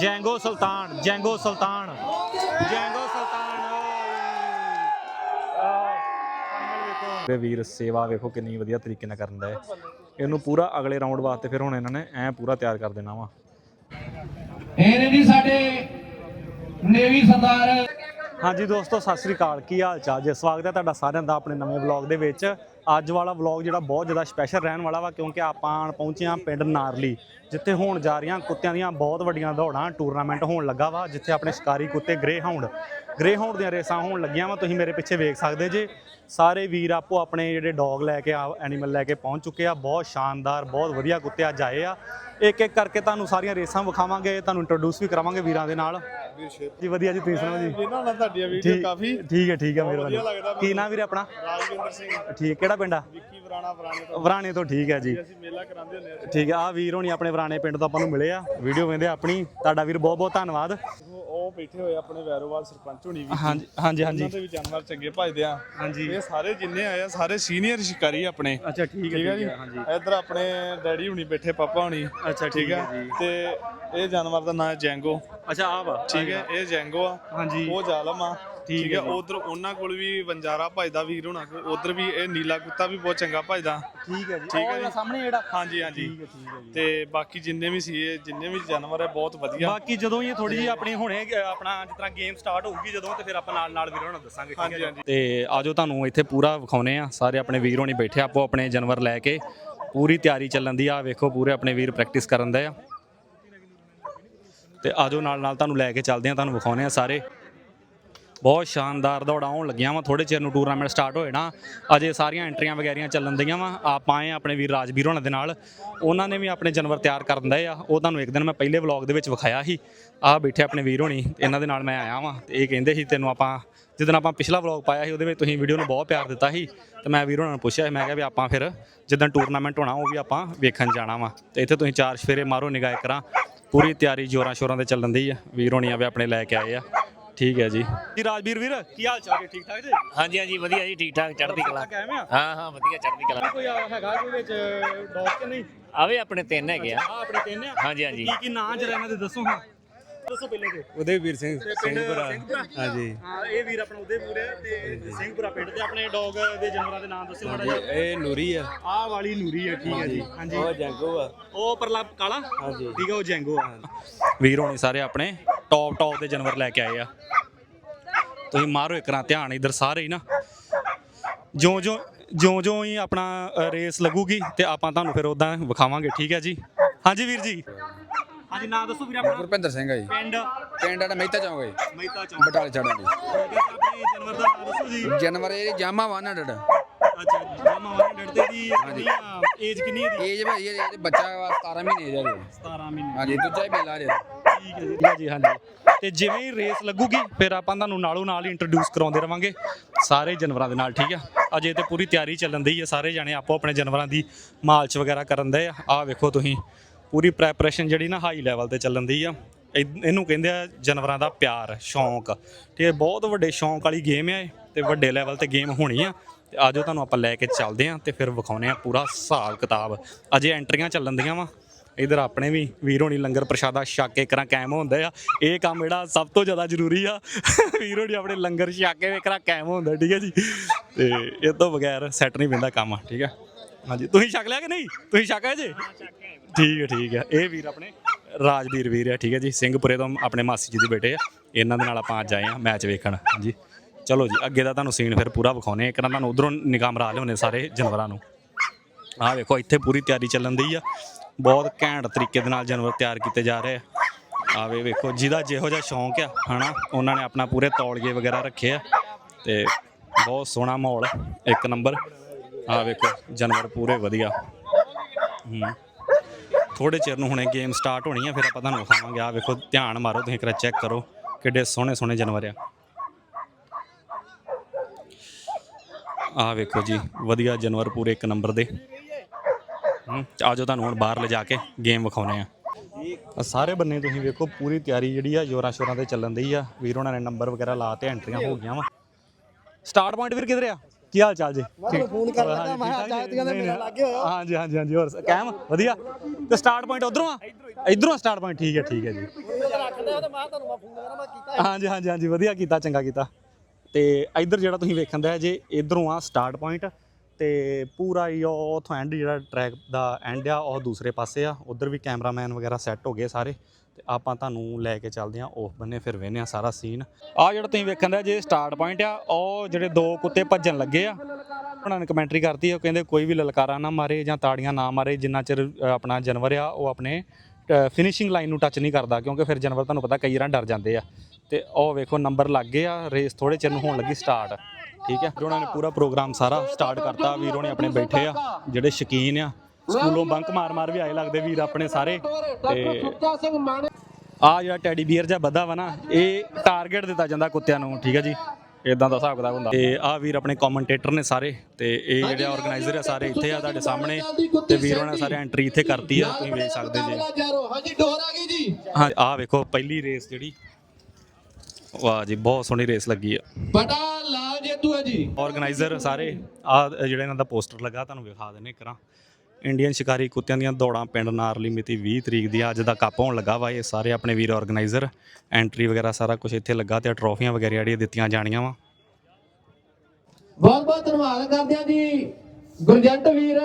ਜੈਂਗੋ ਸੁਲਤਾਨ ਜੈਂਗੋ ਸੁਲਤਾਨ ਜੈਂਗੋ ਸੁਲਤਾਨ ਓਏ। ਵੀਰ ਸੇਵਾ ਵੇਖੋ ਕਿੰਨੀ ਵਧੀਆ ਤਰੀਕੇ ਨਾਲ ਕਰਨ ਦਾ ਹੈ। ਇਹਨੂੰ ਪੂਰਾ ਅਗਲੇ ਰਾਉਂਡ ਵਾਸਤੇ ਫਿਰ ਹੁਣ ਇਹਨਾਂ ਨੇ ਐ ਪੂਰਾ ਤਿਆਰ ਕਰ ਦੇਣਾ ਵਾ। ਇਹ ਨੇ ਜੀ ਸਾਡੇ ਨੇਵੀ ਸਰਦਾਰ। ਹਾਂਜੀ ਦੋਸਤੋ ਸਤਿ ਸ੍ਰੀ ਅਕਾਲ। ਕੀ ਹਾਲ ਚਾਲ ਜੀ? ਸਵਾਗਤ ਹੈ ਤੁਹਾਡਾ ਸਾਰਿਆਂ ਦਾ ਆਪਣੇ ਨਵੇਂ ਵਲੌਗ ਦੇ ਵਿੱਚ। ਅੱਜ ਵਾਲਾ ਵਲੌਗ ਜਿਹੜਾ ਬਹੁਤ ਜ਼ਿਆਦਾ ਸਪੈਸ਼ਲ ਰਹਿਣ ਵਾਲਾ ਵਾ ਕਿਉਂਕਿ ਆਪਾਂ ਪਹੁੰਚੇ ਹਾਂ ਪਿੰਡ ਨਾਰਲੀ। ਜਿੱਥੇ ਹੋਣ ਜਾ ਰਹੀਆਂ ਕੁੱਤਿਆਂ ਦੀਆਂ ਬਹੁਤ ਵੱਡੀਆਂ ਦੌੜਾਂ ਟੂਰਨਾਮੈਂਟ ਹੋਣ ਲੱਗਾ ਵਾ ਜਿੱਥੇ ਆਪਣੇ ਸ਼ਿਕਾਰੀ ਕੁੱਤੇ ਗ੍ਰੇ ਹਾਊਂਡ ਗ੍ਰੇ ਹਾਊਂਡ ਦੀਆਂ ਰੇਸਾਂ ਹੋਣ ਲੱਗੀਆਂ ਵਾ ਤੁਸੀਂ ਮੇਰੇ ਪਿੱਛੇ ਵੇਖ ਸਕਦੇ ਜੇ। ਸਾਰੇ ਵੀਰ ਆਪੋ ਆਪਣੇ ਜਿਹੜੇ ਡੌਗ ਲੈ ਕੇ ਆ ਐਨੀਮਲ ਲੈ ਕੇ ਪਹੁੰਚ ਚੁੱਕੇ ਆ ਬਹੁਤ ਸ਼ਾਨਦਾਰ ਬਹੁਤ ਵਧੀਆ ਕੁੱਤੇ ਅੱਜ ਆਏ ਆ। ਇੱਕ ਇੱਕ ਕਰਕੇ ਤੁਹਾਨੂੰ ਸਾਰੀਆਂ ਰੇਸਾਂ ਵਿਖਾਵਾਂਗੇ ਤੁਹਾਨੂੰ ਇੰਟਰੋਡਿਊਸ ਵੀ ਕਰਾਵਾਂਗੇ ਵੀਰਾਂ ਦੇ ਨਾਲ। ਜੀ ਵਧੀਆ ਜੀ ਤੁਸੀਂ ਸੁਣਾਓ ਜੀ? ਇਹਨਾਂ ਨਾਲ ਤੁਹਾਡੀਆਂ ਵੀਡੀਓ ਕਾਫੀ ਠੀਕ ਹੈ ਠੀਕ ਹੈ ਮਿਹਰਬਾਨੀ। ਕੀ ਨਾਮ ਵੀਰੇ ਆਪਣਾ? ਰਾਜਵਿੰਦਰ ਸਿੰਘ। ਠੀਕ ਕਿਹੜਾ ਪਿੰਡ ਆ? ਵਿੱਕੀ ਵਰਾਣਾ ਵਰਾਣੇ ਤੋਂ। ਵਰਾਣੇ ਤੋਂ ਠੀਕ ਹੈ ਜੀ। ਅਸੀਂ ਮੇਲਾ ਕਰਾਉਂਦੇ ਹੁੰਦੇ ਆ। ਠੀਕ ਆ ਵੀਰ ਹੋਣੀ ਆਪਣੇ ਵਰਾਣੇ ਪਿੰਡ ਤੋਂ ਆਪਾਂ ਨੂੰ ਮਿਲੇ ਆ। ਵੀਡੀਓ ਵੇਂਦੇ ਆਪਣੀ। ਤੁਹਾਡਾ ਵੀਰ ਬਹੁਤ ਬਹੁਤ ਧੰਨਵਾਦ। ਉਹ ਬੈਠੇ ਹੋਏ ਆਪਣੇ ਵੈਰੋਵਾਲ ਸਰਪੰਚ ਹੋਣੀ ਵੀ। ਹਾਂਜੀ ਹਾਂਜੀ ਉਹਨਾਂ ਹਾਂਜੀ ਦੇ ਵੀ ਜਾਨਵਰ ਚੰਗੇ ਭਜਦੇ ਆ। ਹਾਂਜੀ। ਇਹ ਸਾਰੇ ਜਿੰਨੇ ਆਏ ਆ ਸਾਰੇ ਸੀਨੀਅਰ ਸ਼ਿਕਾਰੀ ਆਪਣੇ। ਅੱਛਾ ਠੀਕ ਠੀਕ ਹੈ ਜੀ? ਇੱਧਰ ਆਪਣੇ ਡੈਡੀ ਹੁਣੀ ਬੈਠੇ ਪਾਪਾ ਹੁਣੀ। ਅੱਛਾ ਠੀਕ ਹੈ ਤੇ ਇਹ ਜਾਨਵਰ ਦਾ ਨਾਮ ਹੈ ਜੈਂਗੋ। ਅੱਛਾ ਆ ਵਾ। ਠੀਕ ਹੈ ਇਹ ਜੈਂਗੋ ਆ। ਹਾਂਜੀ। ਉਹ ਜ਼ਾਲਮ ਆ। ਠੀਕ ਹੈ ਉਧਰ ਉਹਨਾਂ ਕੋਲ ਵੀ ਵੰਜਾਰਾ ਭਜਦਾ ਵੀਰ ਹੋਣਾ ਕੋਲ ਉਧਰ ਵੀ ਇਹ ਨੀਲਾ ਕੁੱਤਾ ਵੀ ਬਹੁਤ ਚੰਗਾ ਭਜਦਾ ਠੀਕ ਹੈ ਜੀ। ਠੀਕ ਹੈ ਜੀ। ਸਾਹਮਣੇ ਜਿਹੜਾ। ਹਾਂਜੀ ਹਾਂਜੀ। ਠੀਕ ਹੈ ਠੀਕ ਹੈ ਜੀ। ਤੇ ਬਾਕੀ ਜਿੰਨੇ ਵੀ ਸੀ ਇਹ ਜਿੰਨੇ ਵੀ ਜਾਨਵਰ ਹੈ ਬਹੁਤ ਵਧੀਆ। ਬਾਕੀ ਜਦੋਂ ਇਹ ਥੋੜੀ ਜਿਹੀ ਆਪਣੀ ਹੁਣੇ ਅ, ਆਪਣਾ ਜਿਸ ਤਰ੍ਹਾਂ ਗੇਮ ਸਟਾਰਟ ਹੋਊਗੀ ਜਦੋਂ ਤੇ ਫਿਰ ਆਪਾਂ ਨਾਲ ਨਾਲ ਵੀਰਾਂ ਨੂੰ ਦੱਸਾਂਗੇ ਠੀਕ ਹੈ ਹਾਂਜੀ, ਜੀ? ਹਾਂਜੀ। ਤੇ ਆਜੋ ਤੁਹਾਨੂੰ ਇੱਥੇ ਪੂਰਾ ਵਿਖਾਉਨੇ ਆ। ਸਾਰੇ ਆਪਣੇ ਵੀਰ ਹੋਣੀ ਬੈਠੇ ਆਪੋ ਆਪਣੇ ਜਾਨਵਰ ਲੈ ਕੇ। ਪੂਰੀ ਤਿਆਰੀ ਚੱਲਣ ਦੀ ਆ ਵੇਖੋ ਪੂਰੇ ਆਪਣੇ ਵੀਰ ਪ੍ਰੈਕਟਿਸ ਕਰਨ ਦੇ ਆ। ਤੇ ਆਜੋ ਨਾਲ ਨਾਲ ਤੁਹਾਨੂੰ ਲੈ ਕੇ ਚੱਲਦੇ ਆ ਤੁਹਾਨੂੰ ਵਿਖਾਉਨੇ ਆ ਸਾਰੇ। ਬਹੁਤ ਸ਼ਾਨਦਾਰ ਦੌੜਾਂ ਹੋਣ ਲੱਗੀਆਂ ਵਾ ਥੋੜੇ ਚਿਰ ਨੂੰ ਟੂਰਨਾਮੈਂਟ ਸਟਾਰਟ ਹੋਏ ਨਾ ਅਜੇ ਸਾਰੀਆਂ ਐਂਟਰੀਆਂ ਵਗੈਰੀਆਂ ਚੱਲਣ ਦੀਆਂ ਵਾ ਆਪਾਂ ਆਏ ਆ ਆਪਣੇ ਵੀਰ ਰਾਜਵੀਰ ਹੋਣਾ ਦੇ ਨਾਲ ਉਹਨਾਂ ਨੇ ਵੀ ਆਪਣੇ ਜਾਨਵਰ ਤਿਆਰ ਕਰਨ ਦਏ ਆ ਉਹ ਤੁਹਾਨੂੰ ਇੱਕ ਦਿਨ ਮੈਂ ਪਹਿਲੇ ਵਲੌਗ ਦੇ ਵਿੱਚ ਵਿਖਾਇਆ ਸੀ ਆਹ ਬੈਠੇ ਆਪਣੇ ਵੀਰ ਹੋਣੀ ਇਹਨਾਂ ਦੇ ਨਾਲ ਮੈਂ ਆਇਆ ਵਾਂ ਤੇ ਇਹ ਕਹਿੰਦੇ ਸੀ ਤੈਨੂੰ ਆਪਾਂ ਜਦੋਂ ਆਪਾਂ ਪਿਛਲਾ ਵਲੌਗ ਪਾਇਆ ਸੀ ਉਹਦੇ ਵਿੱਚ ਤੁਸੀਂ ਵੀਡੀਓ ਨੂੰ ਬਹੁਤ ਪਿਆਰ ਦਿੱਤਾ ਸੀ ਤੇ ਮੈਂ ਵੀਰ ਹੋਣਾ ਨੂੰ ਪੁੱਛਿਆ ਸੀ, ਮੈਂ ਕਿਹਾ ਵੀ ਆਪਾਂ ਫਿਰ ਜਿੱਦਾਂ ਟੂਰਨਾਮੈਂਟ ਹੋਣਾ ਉਹ ਵੀ ਆਪਾਂ ਵੇਖਣ ਜਾਣਾ ਵਾ ਤੇ ਇੱਥੇ ਤੁਸੀਂ ਚਾਰ ਸਫੇਰੇ ਮਾਰੋ ਨਿਗਾਹ ਕਰਾਂ ਪੂਰੀ ਤਿਆਰੀ ਜੋਰਾਂ ਸ਼ੋਰਾਂ ਤੇ ਚੱਲਣ ਦੀ ਆ ਵੀਰ ਹੋਣੀ ਆਵੇ ਆਪਣੇ ਲੈ ਕੇ ਆਏ ਆ ਠੀਕ ਹੈ ਜੀ। ਜੀ ਰਾਜਵੀਰ ਵੀਰ ਕੀ ਹਾਲ ਚਾਲ ਹੈ ਠੀਕ ਠਾਕ ਜੀ? ਹਾਂਜੀ ਹਾਂਜੀ ਵਧੀਆ ਜੀ ਠੀਕ ਠਾਕ ਚੜ੍ਹਦੀ ਕਲਾ। ਹਾਂ ਹਾਂ ਵਧੀਆ ਚੜ੍ਹਦੀ ਕਲਾ। ਕੋਈ ਆ- ਹੈਗਾ ਕੋਈ ਵਿੱਚ ਡੌਗ ਕਿ ਨਹੀਂ? ਆਵੇ ਆਪਣੇ ਤਿੰਨ ਹੈਗੇ ਆ। ਆ ਆਪਣੇ ਤਿੰਨ ਆ? ਹਾਂਜੀ, ਹਾਂਜੀ। ਕੀ ਕੀ ਨਾਂ ਜਰਾ ਇਹਨਾਂ ਦੇ ਦੱਸੋ ਹਾਂ। ਦੱਸੋ ਪਹਿਲੇ ਤੇ ਉਦੇਵੀਰ ਸਿੰਘ ਸਿੰਘਪੁਰਾ। ਹਾਂਜੀ। ਹਾਂ ਇਹ ਵੀਰ ਆਪਣਾ ਉਦੇਪੁਰ ਹੈ ਤੇ ਸਿੰਘਪੁਰਾ ਪਿੰਡ ਤੇ ਆਪਣੇ ਡੌਗ ਦੇ ਜਾਨਵਰਾਂ ਦੇ ਨਾਮ ਦੱਸੋ ਮਾੜਾ ਜਿਹਾ। ਇਹ ਨੂਰੀ ਆ। ਆਹ ਵਾਲੀ ਨੂਰੀ ਹੈ ਠੀਕ ਹੈ ਜੀ। ਹਾਂਜੀ। ਉਹ ਜੰਗੋ ਆ। ਉਹ ਪਰਲਾ ਕਾਲਾ? ਹਾਂਜੀ। ਠੀਕ ਹੈ ਉਹ ਜੈਂਗੋ ਆ। ਵੀਰ ਹੋਣੀ ਸਾਰੇ ਆਪਣੇ? ਟੌਪ ਟੌਪ ਦੇ ਜਾਨਵਰ ਲੈ ਕੇ ਆਏ ਆ। ਤੁਸੀਂ ਮਾਰੋ ਇੱਕ ਰਾਂ ਧਿਆਨ ਇਧਰ ਸਾਰੇ ਹੀ ਨਾ। ਜਿਉਂ ਜਿਉਂ ਜਿਉਂ ਜਿਉਂ ਹੀ ਆਪਣਾ ਅ, ਰੇਸ ਲੱਗੂਗੀ ਤੇ ਆਪਾਂ ਤੁਹਾਨੂੰ ਫਿਰ ਉਦਾਂ ਵਿਖਾਵਾਂਗੇ ਠੀਕ ਹੈ ਜੀ? ਹਾਂਜੀ ਵੀਰ ਜੀ। ਹਾਂਜੀ ਨਾਂ ਦੱਸੋ ਵੀਰ ਆਪਣਾ। ਗੁਰਪਿੰਦਰ ਸਿੰਘ ਆ ਜੀ। ਪਿੰਡ? ਪਿੰਡ ਸਾਡਾ ਮਹਿਤਾ ਚੌਂਕ ਹੈ ਜੀ, ਮਹਿਤਾ ਚੌਂਕ। ਬਟਾਲੇ ਛੜਾ ਜੀ ਆਪਣੇ ਜਾਨਵਰ ਦਾ ਨਾਮ ਦੱਸੋ ਜੀ। ਜਾਨਵਰ ਇਹ ਜਾਮਾ ਵਾ ਨਾ ਡੜਾ ਅੱਛਾ ਜੀ ਮਾਮਾ ਵਾਲੇ ਡਰਦੇ ਦੀ ਏਜ ਕਿੰਨੀ ਹੈ ਦੀ ਏਜ ਭਾਈ ਇਹ ਇਹ ਬੱਚਾ ਵਾ 17 ਮਹੀਨੇ ਦਾ ਜੀ। 17 ਮਹੀਨੇ। ਹਾਂਜੀ ਦੂਜਾ ਹੀ ਬੇਲਾ ਜੀ। ਠੀਕ ਹੈ ਜੀ। ਜੀ ਹਾਂਜੀ। ਤੇ ਜਿਵੇਂ ਹੀ ਰੇਸ ਲੱਗੂਗੀ, ਫਿਰ ਆਪਾਂ ਤੁਹਾਨੂੰ ਨਾਲੋਂ ਨਾਲ ਹੀ ਇੰਟਰੋਡਿਊਸ ਕਰਾਉਂਦੇ ਰਵਾਂਗੇ। ਸਾਰੇ ਜਾਨਵਰਾਂ ਦੇ ਨਾਲ, ਠੀਕ ਆ? ਅਜੇ ਤੇ ਪੂਰੀ ਤਿਆਰੀ ਚੱਲਣ ਦੀ ਹੈ ਸਾਰੇ ਜਾਣੇ ਆਪੋ ਆਪਣੇ ਜਾਨਵਰਾਂ ਦੀ ਮਾਲਚ ਵਗੈਰਾ ਕਰਨ ਦੇ ਆ। ਆਹ ਵੇਖੋ ਤੁਸੀਂ, ਪੂਰੀ ਪ੍ਰੈਪਰੇਸ਼ਨ ਜਿਹੜੀ ਨਾ ਹਾਈ ਲੈਵਲ ਤੇ ਚੱਲਣ ਦੀ ਆ। ਇਹ- ਇਹਨੂੰ ਕਹਿੰਦੇ ਆ ਜਾਨਵਰਾਂ ਦਾ ਪਿਆਰ, ਸ਼ੌਂਕ। ਠੀਕ ਹੈ ਬਹੁਤ ਵੱਡੇ ਸ਼ੌਂਕ ਵਾਲੀ ਗੇਮ ਆ ਇਹ, ਤੇ ਵੱਡੇ ਲੈਵਲ ਤੇ ਗੇਮ ਹੋਣੀ ਆ। ਤੇ ਆਜੋ ਤੁਹਾਨੂੰ ਆਪਾਂ ਲੈ ਕੇ ਚੱਲਦੇ ਆ ਤੇ ਫਿਰ ਵਿਖਾਉਨੇ ਆ ਪੂਰਾ ਹਿਸਾਬ ਕਿਤਾਬ ਅਜੇ ਐਂਟਰੀਆਂ ਚੱਲਣ ਦੀਆਂ ਵਾ। ਇਧਰ ਆਪਣੇ ਵੀ ਵੀਰ ਹੋਣੀ ਲੰਗਰ ਪ੍ਰਸ਼ਾਦਾ ਛਕ ਕੇ ਕਰਾਂ ਕਾਇਮ ਹੁੰਦਾ ਆ। ਇਹ ਕੰਮ ਜਿਹੜਾ ਸਭ ਤੋਂ ਜ਼ਿਆਦਾ ਜ਼ਰੂਰੀ ਆ। ਵੀਰ ਹੋਣੀ ਆਪਣੇ ਲੰਗਰ ਛਕ ਕੇ ਕਰਾਂ ਕਾਇਮ ਹੁੰਦਾ, ਠੀਕ ਹੈ ਜੀ? ਤੇ ਇਹ ਤੋਂ ਬਗੈਰ ਸੈੱਟ ਨਹੀਂ ਪੈਂਦਾ ਕੰਮ, ਠੀਕ ਹੈ ਹਾਂਜੀ, ਤੁਸੀਂ ਛਕ ਲਿਆ ਕਿ ਨਹੀਂ? ਤੁਸੀਂ ਛਕਿਆ ਜੀ? ਠੀਕ ਹੈ ਠੀਕ ਹੈ ਇਹ ਵੀਰ ਆਪਣੇ ਰਾਜਵੀਰ ਵੀਰ ਆ, ਠੀਕ ਹੈ ਜੀ? ਸਿੰਘਪੁਰੇ ਤੋਂ ਆਪਣੇ ਮਾਸੀ ਜੀ ਦੇ ਬੇਟੇ ਆ। ਇਹਨਾਂ ਦੇ ਨਾਲ ਆਪਾਂ ਅੱਜ ਆਏ ਆ ਮੈਚ ਵੇਖਣ, ਹਾਂਜੀ? ਚਲੋ ਜੀ, ਅੱਗੇ ਦਾ ਤੁਹਾਨੂੰ ਸੀਨ ਫਿਰ ਪੂਰਾ ਵਿਖਾਉਨੇ ਇੱਕ ਨਾ ਤੁਹਾਨੂੰ ਉਧਰੋਂ ਨਿਗਾਹ ਮਰਾ ਲਿਆਉਣੇ ਸਾਰੇ ਜਾਨਵਰਾਂ ਨੂੰ। ਆਹ ਵੇਖੋ, ਇੱਥੇ ਪੂਰੀ ਤਿਆਰੀ ਚੱਲਣ ਦੀ ਆ। ਬਹੁਤ ਘੈਂਟ ਤਰੀਕੇ ਦੇ ਨਾਲ ਜਾਨਵਰ ਤਿਆਰ ਕੀਤੇ ਜਾ ਰਹੇ ਆ। ਆਵੇ ਵੇਖੋ, ਜਿਹਦਾ ਜਿਹੋ ਜਿਹਾ ਸ਼ੌਂਕ ਆ, ਹਨਾ? ਉਹਨਾਂ ਨੇ ਆਪਣਾ ਪੂਰੇ ਤੌਲੀਏ ਵਗੈਰਾ ਰੱਖੇ ਆ ਤੇ ਬਹੁਤ ਸੋਹਣਾ ਮਾਹੌਲ ਇੱਕ ਨੰਬਰ। ਆ ਵੇਖੋ, ਜਾਨਵਰ ਪੂਰੇ ਵਧੀਆ। ਹੂੰ। ਥੋੜੇ ਚਿਰ ਨੂੰ ਹੁਣੇ ਗੇਮ ਸਟਾਰਟ ਹੋਣੀ ਆ, ਫਿਰ ਆਪਾਂ ਤੁਹਾਨੂੰ ਵਿਖਾਵਾਂਗੇ। ਆ ਵੇਖੋ, ਧਿਆਨ ਮਾਰੋ, ਤੁਸੀਂ ਕਰਾ ਚੈੱਕ ਕਰੋ ਕਿੱਡੇ ਸੋਹਣੇ ਸੋਹਣੇ ਜਾਨਵਰ ਆ। ਆ ਵੇਖੋ ਜੀ, ਵਧੀਆ ਜਾਨਵਰ ਪੂਰੇ ਇੱਕ ਨੰਬਰ ਦੇ। ਹੂੰ ਆਜੋ ਤੁਹਾਨੂੰ ਹੁਣ ਬਾਹਰ ਲਿਜਾ ਕੇ ਗੇਮ ਵਿਖਾਉਨੇ ਆ ਆਹ ਸਾਰੇ ਬੰਨੇ ਤੁਸੀਂ ਵੇਖੋ ਪੂਰੀ ਤਿਆਰੀ ਜਿਹੜੀ ਆ ਜੋਰਾਂ ਸ਼ੋਰਾਂ ਤੇ ਚੱਲਣ ਦੀ ਆ। ਵੀਰ ਹੋਣਾ ਨੇ ਨੰਬਰ ਵਗੈਰਾ ਲਾ ਤੇ ਐਂਟਰੀਆਂ ਹੋ ਗਈਆਂ ਵਾ। ਸਟਾਰਟ ਪੁਆਇੰਟ ਵੀਰ ਕਿਧਰ ਆ? ਕੀ ਹਾਲ ਚਾਲ ਜੀ? ਫੋਨ ਕਰ ਲੱਗਾ ਮੈਂ ਜਾਗਤੀਆਂ ਦੇ ਮੇਰਾ ਲੱਗੇ ਹੋਇਆ ਹਾਂਜੀ ਹਾਂਜੀ ਹਾਂਜੀ ਹੋਰ ਕਾਇਮ ਵਧੀਆ? ਤੇ ਸਟਾਰਟ ਪੁਆਇੰਟ ਉਧਰੋਂ ਆ? ਇਧਰੋਂ ਸਟਾਰਟ ਪੁਆਇੰਟ ਠੀਕ ਹੈ ਠੀਕ ਹੈ ਜੀ। ਹਾਂਜੀ ਹਾਂਜੀ ਹਾਂਜੀ ਵਧੀਆ ਕੀਤਾ ਚੰਗਾ ਕੀਤਾ। ਤੇ ਇੱਧਰ ਜਿਹੜਾ ਤੁਸੀਂ ਵੇਖਣ ਦਾ ਜੇ ਇਧਰੋਂ ਆ ਸਟਾਰਟ ਪੁਆਇੰਟ ਤੇ ਪੂਰਾ ਹੀ ਉਹ ਉੱਥੋਂ ਐਂਡ ਜਿਹੜਾ ਟਰੈਕ ਦਾ ਐਂਡ ਆ, ਉਹ ਦੂਸਰੇ ਪਾਸੇ ਆ। ਉਧਰ ਵੀ ਕੈਮਰਾਮੈਨ ਵਗੈਰਾ ਸੈੱਟ ਹੋ ਗਏ ਸਾਰੇ। ਤੇ ਆਪਾਂ ਤੁਹਾਨੂੰ ਲੈ ਕੇ ਚੱਲਦੇ ਆ ਉਹ ਬੰਨੇ ਫਿਰ ਵੇਖਨੇ ਆ ਸਾਰਾ ਸੀਨ ਆ ਜਿਹੜਾ ਤੁਸੀਂ ਵੇਖਣ ਦਾ ਜੇ ਸਟਾਰਟ ਪੁਆਇੰਟ ਆ, ਉਹ ਜਿਹੜੇ ਦੋ ਕੁੱਤੇ ਭੱਜਣ ਲੱਗੇ ਆ, ਉਹਨਾਂ ਨੇ ਕਮੈਂਟਰੀ ਕਰਤੀ ਉਹ ਕਹਿੰਦੇ ਕੋਈ ਵੀ ਲਲਕਾਰਾ ਨਾ ਮਾਰੇ ਜਾਂ ਤਾੜੀਆਂ ਨਾ ਮਾਰੇ, ਜਿੰਨਾ ਚਿਰ ਆਪਣਾ ਜਾਨਵਰ ਆ, ਉਹ ਆਪਣੇ ਫਿਨਿਸ਼ਿੰਗ ਲਾਈਨ ਨੂੰ ਟੱਚ ਨਹੀਂ ਕਰਦਾ, ਕਿਉਂਕਿ ਫਿਰ ਜਾਨਵਰ ਤੁਹਾਨੂੰ ਪਤਾ ਕਈ ਵਾਰ ਡਰ ਜਾਂਦੇ ਆ। ਤੇ ਉਹ ਵੇਖੋ ਨੰਬਰ ਲੱਗ ਗਏ ਆ ਰੇਸ ਥੋੜੇ ਚਿਰ ਨੂੰ ਹੋਣ ਲੱਗੀ ਸਟਾਰਟ ਠੀਕ ਹੈ? ਉਹਨਾਂ ਨੇ ਪੂਰਾ ਪ੍ਰੋਗਰਾਮ ਸਾਰਾ ਸਟਾਰਟ ਕਰਤਾ। ਵੀਰੋ ਨੇ ਆਪਣੇ ਬੈਠੇ ਆ ਜਿਹੜੇ ਸ਼ਕੀਨ ਆ ਸਕੂਲੋਂ ਬੰਕ ਮਾਰ ਮਾਰ ਵੀ ਆਏ ਲੱਗਦੇ ਵੀਰ ਆਪਣੇ ਸਾਰੇ। ਤੇ ਆ ਜਿਹੜਾ ਟੈਡੀ ਬੀਅਰ ਜਾਂ ਬੱਧਾ ਵਾ ਨਾ ਇਹ ਟਾਰਗੇਟ ਦਿੱਤਾ ਜਾਂਦਾ ਕੁੱਤਿਆਂ ਨੂੰ ਠੀਕ ਹੈ ਜੀ? ਇਦਾਂ ਦਾ ਹਿਸਾਬ ਕਿਤਾਬ ਹੁੰਦਾ। ਤੇ ਆ ਵੀਰ ਆਪਣੇ ਕਮੈਂਟੇਟਰ ਨੇ ਸਾਰੇ ਤੇ ਇਹ ਜਿਹੜੇ ਆਰਗੇਨਾਈਜ਼ਰ ਆ ਸਾਰੇ ਇੱਥੇ ਆ ਤੁਹਾਡੇ ਸਾਹਮਣੇ। ਤੇ ਵੀਰ ਉਹਨਾਂ ਸਾਰੇ ਐਂਟਰੀ ਇੱਥੇ ਕਰਤੀ ਆ ਤੁਸੀਂ ਵੇਖ ਸਕਦੇ ਜੀ। ਹਾਂ ਆ ਵੇਖੋ ਪਹਿਲੀ ਰੇਸ ਜਿਹੜੀ ਵਾਹ ਜੀ ਬਹੁਤ ਸੋਹਣੀ ਰੇਸ ਲੱਗੀ ਆ। ਬਟਾ ਲਾਲ ਜੇਤੂ ਹੈ ਜੀ। ਆਰਗੇਨਾਈਜ਼ਰ ਸਾਰੇ ਆ ਜਿਹੜਾ ਇਹਨਾਂ ਦਾ ਪੋਸਟਰ ਲੱਗਾ ਤੁਹਾਨੂੰ ਵਿਖਾ ਦਿੰਨੇ ਕਰਾਂ ਇੰਡੀਅਨ ਸ਼ਿਕਾਰੀ ਕੁੱਤਿਆਂ ਦੀਆਂ ਦੌੜਾਂ ਪਿੰਡ ਨਾਰਲੀ ਮਿਤੀ 20 ਤਰੀਕ ਦੀ ਆ, ਅੱਜ ਦਾ ਕੱਪ ਹੋਣ ਲੱਗਾ ਵਾ ਇਹ ਸਾਰੇ ਆਪਣੇ ਵੀਰ ਆਰਗੇਨਾਈਜ਼ਰ ਐਂਟਰੀ ਵਗੈਰਾ ਸਾਰਾ ਕੁਝ ਇੱਥੇ ਲੱਗਾ ਤੇ ਟਰੋਫੀਆਂ ਵਗੈਰਾ ਜਿਹੜੀਆਂ ਦਿੱਤੀਆਂ ਜਾਣੀਆਂ ਵਾ। ਬਹੁਤ ਬਹੁਤ ਧੰਨਵਾਦ ਕਰਦੇ ਹਾਂ ਜੀ ਗੁਰਜੰਟ ਵੀਰ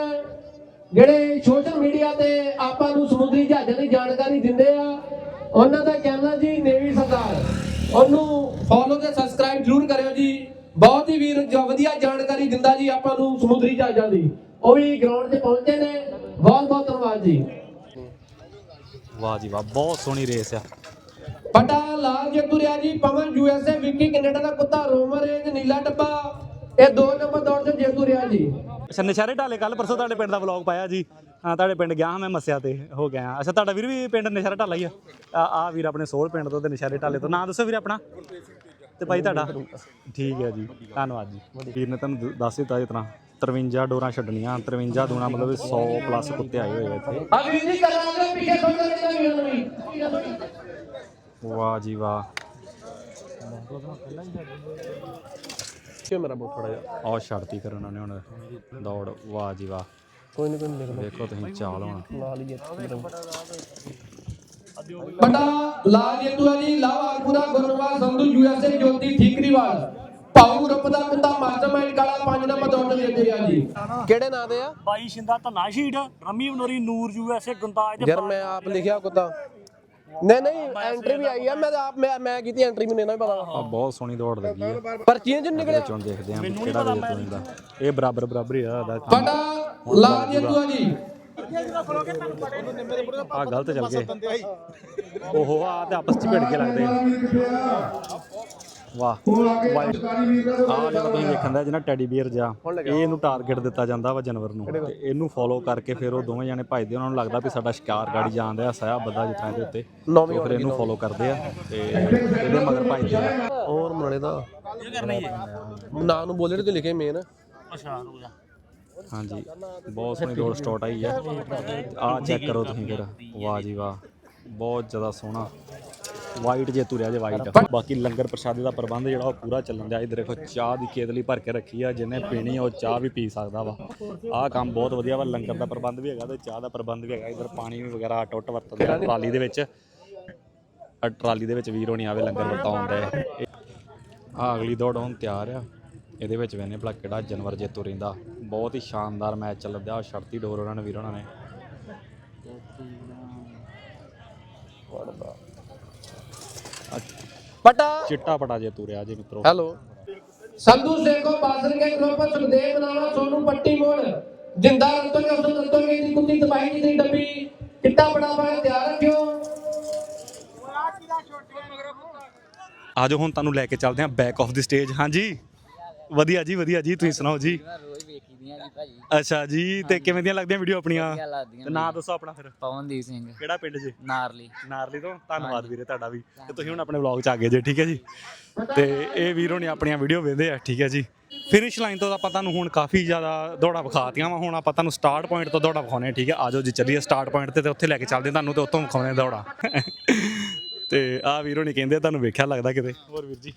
ਜਿਹੜੇ ਸੋਸ਼ਲ ਮੀਡੀਆ ਤੇ ਆਪਾਂ ਨੂੰ ਸਮੁੰਦਰੀ ਜਹਾਜ਼ਾਂ ਦੀ ਜਾਣਕਾਰੀ ਦਿੰਦੇ ਆ। ਉਹਨਾਂ ਦਾ ਚੈਨਲ ਜੀ ਨੇਵੀ ਸਰਦਾਰ ਉਹਨੂੰ ਫੋਲੋ ਤੇ ਸਬਸਕ੍ਰਾਈਬ ਜ਼ਰੂਰ ਕਰਿਓ ਜੀ। ਬਹੁਤ ਹੀ ਵੀਰ ਜੋ ਵਧੀਆ ਜਾਣਕਾਰੀ ਦਿੰਦਾ ਜੀ ਆਪਾਂ ਨੂੰ ਸਮੁੰਦਰੀ ਜਹਾਜ਼ਾਂ ਦੀ। ਉਹ ਵੀ ਗਰਾਊਂਡ 'ਤੇ ਪਹੁੰਚੇ ਨੇ। ਬਹੁਤ ਬਹੁਤ ਧੰਨਵਾਦ ਜੀ। ਵਾਹ ਜੀ ਵਾਹ ਬਹੁਤ ਸੋਹਣੀ ਰੇਸ ਆ। ਪਟਾ ਲਾਲ ਜੇਤੂਰਿਆ ਜੀ ਪਵਨ ਯੂਐਸਏ ਵਿੱਕੀ ਕੈਨੇਡਾ ਦਾ ਕੁੱਤਾ ਰੋਮਰ ਰੇਂਜ ਨੀਲਾ ਡੱਬਾ ਇਹ ਦੋ ਨੰਬਰ ਦੌੜ 'ਚ ਜੇਤੂ ਰਿਹਾ ਜੀ। ਅੱਛਾ ਨਸ਼ਹਿਰੇ ਢਾਲੇ ਕੱਲ ਪਰਸੋਂ ਤੁਹਾਡੇ ਪਿੰਡ ਦਾ ਵਲੌਗ ਪਾਇਆ ਜੀ। ਹਾਂ ਤੁਹਾਡੇ ਪਿੰਡ ਗਿਆ ਹਾਂ ਮੈਂ ਮੱਸਿਆ ਤੇ ਹੋ ਗਿਆ ਹਾਂ। ਅੱਛਾ ਤੁਹਾਡਾ ਵੀਰ ਵੀ ਪਿੰਡ ਨਸ਼ਹਿਰਾ ਢਾਲਾ ਹੀ ਆ। ਆ ਆ ਵੀਰ ਆਪਣੇ ਸੋਲ ਪਿੰਡ ਤੋਂ ਤੇ ਨਸ਼ਹਿਰੇ ਢਾਲੇ ਤੋਂ। ਨਾਂ ਦੱਸੋ ਵੀਰ ਆਪਣਾ? ਤੇ ਭਾਈ ਤੁਹਾਡਾ? ਠੀਕ ਹੈ ਜੀ ਧੰਨਵਾਦ ਜੀ। ਵੀਰ ਨੇ ਤੁਹਾਨੂੰ ਦ- ਦੱਸ ਦਿੱਤਾ ਤਰ੍ਹਾਂ 53 ਡੋਰਾਂ ਛੱਡਣੀਆਂ 53 ਦੂਣਾ ਮਤਲਬ 100 ਪਲੱਸ ਕੁੱਤੇ ਆਏ ਹੋਏ ਆ ਇੱਥੇ। ਆ ਵੀਰ ਜੀ ਕਰਾਂਗੇ ਪਿੱਛੇ ਥੋੜਾ ਜਿਹਾ ਵੀਰ ਨੂੰ ਵੀ ਵਾਹ ਜੀ ਵਾਹ। ਮੇਰਾ ਬਹੁਤ ਥੋੜਾ ਜਿਹਾ। ਆਹ ਛੱਡਤੀ ਫਿਰ ਉਹਨਾਂ ਨੇ ਹੁਣ ਦੌੜ। ਵਾਹ ਜੀ ਵਾਹ। ਕੋਈ ਨਹੀਂ ਕੋਈ ਨਹੀਂ ਦੇਖੋ ਤੁਸੀਂ ਚਾਲ ਹੁਣ। ਲਾਲ ਹੀ ਬਟਾ ਲਾਲ ਜੇਤੂ ਹੈ ਜੀ ਲਾਵਾਲਪੁਰਾ ਗੁਰਨਵਾਲ ਸੰਧੂ ਯੂਐਸਏ ਜੋਤੀ ਠੀਕਰੀਵਾਲ। ਭਾਊ ਗਰੁੱਪ ਦਾ ਪਿੰਦਾ ਮਾਸਟਰਮਾਈਂਡ ਕਾਲਾ 5 ਨੰਬਰ ਦੌੜ 'ਚ ਜਿੱਤ ਰਿਹਾ ਜੀ। ਕਿਹੜੇ ਨਾਂ ਦੇ ਆ? ਬਾਈ ਸ਼ਿੰਦਾ ਧੰਨਾ ਸ਼ੀਟ ਰਮੀ ਬਨੋਰੀ ਨੂਰ ਯੂਐਸਏ ਗੁੰਦਾਜ ਦੇ ਯਾਰ ਮੈਂ ਆਪ ਲਿਖਿਆ ਕੁੱਤਾ। ਨਹੀਂ ਨਹੀਂ ਐਂਟਰੀ ਵੀ ਆਈ ਆ। ਮੈਂ ਤਾਂ ਆਪ ਮੈਂ ਮੈਂ ਕੀਤੀ ਐਂਟਰੀ ਮੈਨੂੰ ਇਹਨਾਂ ਵੀ ਪਤਾ। ਆ ਬਹੁਤ ਸੋਹਣੀ ਦੌੜ ਲੱਗੀ ਆ। ਪਰਚੀਆਂ ਚ ਨੀ ਨਿਕਲਿਆ? ਹੁਣ ਦੇਖਦੇ ਵੀ ਕਿਹੜਾ ਵੇਚ ਹੁੰਦਾ ਇਹ ਬਰਾਬਰ ਬਰਾਬਰ ਹੀ ਆ ਦਾ ਬਟਾ ਲਾਲ ਜੇਤੂ ਹੈ ਜੀ ਆ ਗਲਤ ਚੱਲ ਗਏ। ਓਹੋ ਆ ਤੇ ਆਪਸ ਚ ਭਿੜ ਕੇ ਲੱਗਦੇ ਆ। ਵਾਹ ਵਾਈਟ ਆ ਜਿਹੜਾ ਤੁਸੀਂ ਵੇਖਣ ਦਾ ਜਿਹਨਾਂ ਟੈਡੀ ਬੀਅਰ ਜਾ ਇਹ ਇਹਨੂੰ ਟਾਰਗੇਟ ਦਿੱਤਾ ਜਾਂਦਾ ਵਾ ਜਾਨਵਰ ਨੂੰ। ਤੇ ਇਹਨੂੰ ਫੋਲੋ ਕਰਕੇ ਫਿਰ ਉਹ ਦੋਵੇਂ ਜਾਣੇ ਭੱਜਦੇ ਉਹਨਾਂ ਨੂੰ ਲੱਗਦਾ ਵੀ ਸਾਡਾ ਸ਼ਿਕਾਰ ਗਾੜੀ ਜਾਂਦੇ ਆ ਸਾਇਆ ਬੱਦਾ ਜਿੱਥਾਂ ਇਹਦੇ ਉੱਤੇ। ਤੇ ਫਿਰ ਇਹਨੂੰ ਫੋਲੋ ਕਰਦੇ ਆ ਤੇ ਇਹਦੇ ਮਗਰ ਭੱਜਦੇ ਆ। ਹੋਰ ਮਨਾਲੇ ਦਾ? ਨਾਂ ਨੂੰ ਬੋਲੇ ਤੇ ਲਿਖੇ ਮੇਨ ਅੱਛਾ ਰੁਕ ਜਾ। ਹਾਂਜੀ। ਬਹੁਤ ਸੋਹਣੀ ਦੌੜ ਸਟਾਰਟ ਆਈ ਹੈ ਆ ਚੈੱਕ ਕਰੋ ਤੁਸੀਂ ਫਿਰ। ਵਾਹ ਜੀ ਵਾਹ। ਬਹੁਤ ਜ਼ਿਆਦਾ ਸੋਹਣਾ। ਵਾਈਟ ਜੇ ਤੁਰਿਆ ਜੇ ਵਾਈਟ ਬਾਕੀ ਲੰਗਰ ਪ੍ਰਸ਼ਾਦੇ ਦਾ ਪ੍ਰਬੰਧ ਜਿਹੜਾ ਉਹ ਪੂਰਾ ਚੱਲਣ ਦਿਆ ਇਧਰ ਦੇਖੋ ਚਾਹ ਦੀ ਕੇਤਲੀ ਭਰ ਕੇ ਰੱਖੀ ਆ। ਜਿਹਨੇ ਪੀਣੀ ਉਹ ਚਾਹ ਵੀ ਪੀ ਸਕਦਾ ਵਾ। ਆਹ ਕੰਮ ਬਹੁਤ ਵਧੀਆ ਵਾ। ਲੰਗਰ ਦਾ ਪ੍ਰਬੰਧ ਵੀ ਹੈਗਾ ਤੇ ਚਾਹ ਦਾ ਪ੍ਰਬੰਧ ਵੀ ਹੈਗਾ। ਇਧਰ ਪਾਣੀ ਵੀ ਵਗੈਰਾ ਟੁੱਟ ਵਰਤਦੇ ਆ। ਟਰਾਲੀ ਦੇ ਵਿੱਚ। ਟਰਾਲੀ ਦੇ ਵਿੱਚ ਵੀਰ ਹੋਣੀ ਆਵੇ ਲੰਗਰ ਵਰਤਾਉਂਦੇ ਆ ਅਗਲੀ ਦੌੜ ਹੁਣ ਤਿਆਰ ਆ। ਇਹਦੇ ਵਿੱਚ ਵੇਨੇ ਭਲਾ ਕਿਹੜਾ ਜਾਨਵਰ ਜੇਤੂ ਰਹਿੰਦਾ। ਬਹੁਤ ਹੀ ਸ਼ਾਨਦਾਰ ਮੈਚ ਚੱਲਦਾ ਆ ਛੜਤੀ ਡੋਰ ਉਹਨਾਂ ਨੇ ਵੀਰ ਉਹਨਾਂ ਨੇ। ਪਟਾ। ਚਿੱਟਾ ਪਟਾ ਜੇਤੂ ਰਿਹਾ ਜੇ ਮਿੱਤਰੋ। ਹੈਲੋ। ਸੰਧੂ ਸੇਖੋ ਬਾਸਰ ਕੇ ਗਰੁੱਪ ਸੁਖਦੇਵ ਨਾਲਾ ਸੋਨੂ ਪੱਟੀ ਮੋੜ। ਜਿੰਦਾ ਰਤਨ ਅਸਲ ਰਤਨ ਦੀ ਕੁੱਤੀ ਤਬਾਈ ਜੀ ਦੀ ਡੱਬੀ। ਕਿੱਟਾ ਬੜਾ ਬੜਾ ਤਿਆਰ ਰੱਖਿਓ। ਆਜੋ ਹੁਣ ਤੁਹਾਨੂੰ ਲੈ ਕੇ ਚੱਲਦੇ ਹਾਂ ਬੈਕ ਆਫ ਦੀ ਸਟੇਜ ਹਾਂਜੀ। ਵਧੀਆ ਜੀ ਵਧੀਆ ਜੀ ਤੁਸੀਂ ਸੁਣਾਓ ਜੀ? ਰੋਜ਼ ਵੇਖੀਦੀਆਂ ਜੀ ਭਾਜੀ। ਅੱਛਾ ਜੀ ਤੇ ਕਿਵੇਂ ਦੀਆਂ ਲੱਗਦੀਆਂ ਵੀਡੀਓ ਆਪਣੀਆਂ? ਵਧੀਆ ਲੱਗਦੀਆਂ ਤੇ ਨਾਂ ਦੱਸੋ ਆਪਣਾ ਫਿਰ। ਪਵਨਦੀਪ ਸਿੰਘ। ਕਿਹੜਾ ਪਿੰਡ ਜੀ? ਨਾਰਲੀ। ਨਾਰਲੀ ਤੋਂ? ਧੰਨਵਾਦ ਵੀਰੇ ਤੁਹਾਡਾ ਵੀ। ਤੇ ਤੁਸੀਂ ਹੁਣ ਆਪਣੇ ਵਲੌਗ ਚ ਆ ਗਏ ਜੇ ਠੀਕ ਹੈ ਜੀ? ਤੇ ਇਹ ਵੀਰੋ ਨੇ ਆਪਣੀਆਂ ਵੀਡੀਓ ਵੇਖਦੇ ਆ ਠੀਕ ਹੈ ਜੀ? ਫਿਨਿਸ਼ ਲਾਈਨ ਤੋਂ ਆਪਾਂ ਤੁਹਾਨੂੰ ਹੁਣ ਕਾਫੀ ਜ਼ਿਆਦਾ ਦੌੜਾਂ ਵਿਖਾਤੀਆਂ ਵਾ। ਹੁਣ ਆਪਾਂ ਤੁਹਾਨੂੰ ਸਟਾਰਟ ਪੁਆਇੰਟ ਤੋਂ ਦੌੜਾਂ ਵਿਖਾਉਣੇ ਆ, ਠੀਕ ਹੈ? ਆਜੋ ਜੀ ਚੱਲੀਏ ਸਟਾਰਟ ਪੁਆਇੰਟ ਤੇ ਤੇ ਉੱਥੇ ਲੈ ਕੇ ਚੱਲਦੇ ਤੁਹਾਨੂੰ ਤੇ ਉੱਥੋਂ ਵਿਖਾਉਣੇ ਆ ਦੌੜਾਂ। ਤੇ ਆ ਵੀਰੋ ਨੇ ਕਹਿੰਦੇ ਆ, ਤੁਹਾਨੂੰ ਵੇਖਿਆ ਲੱਗਦਾ ਕਿਤੇ? ਹੋਰ ਵੀਰ ਜੀ